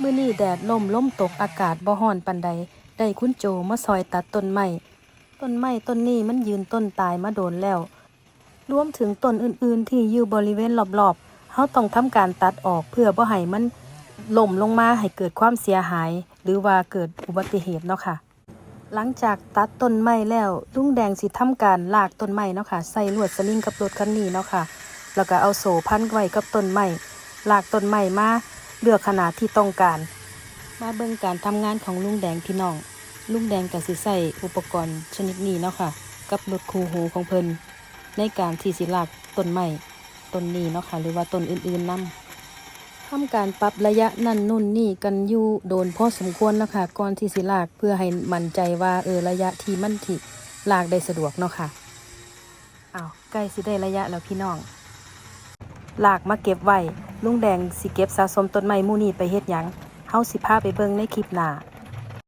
มื้อนี้แดดล่มลมตกอากาศบ่ร้อนปานใด ได้คุณโจมาซอยตัดต้นไม้ต้นไม้ต้นนี้มันยืนต้นตายมาโดนแล้ว รวมถึงต้นอื่นๆ ที่อยู่บริเวณรอบๆเฮาต้องทำการตัดออกเพื่อบ่ให้มันล่มลงมาให้เกิดความเสียหาย หรือว่าเกิดอุบัติเหตุเนาะค่ะ หลังจากตัดต้นไม้แล้วลุงแดงสิทำการลากต้นไม้เนาะค่ะใส่ลวดสลิงกับรถคันนี้เนาะค่ะ แล้วก็เอาโซ่พันไว้กับต้นไม้ลากต้นไม้มา เลือกขนาดที่ต้องการ มาเบิ่งการทำงานของลุงแดงพี่น้อง ลุงแดงก็สิใส่อุปกรณ์ชนิดนี้เนาะค่ะ กับรถคูหูของเพิ่นในการที่สิลากต้นไม้ต้นนี้เนาะค่ะ หรือว่าต้นอื่นๆนํทำการปรับระยะนั่นนู่นนี่กันอยู่โดนพอสมควรเนาะค่ะก่อนที่สิลากเพื่อให้มั่นใจว่าเออระยะที่มันที่ลากได้สะดวกเนาะค่ะอ้าวใกล้สิได้ระยะแล้วพี่น้อง ลากมาเก็บไว้ ลุงแดงสิเก็บสะสมต้นไม้หมู่นี้ไปเฮ็ดหยังเฮาสิพาไปเบิ่งในคลิปหน้า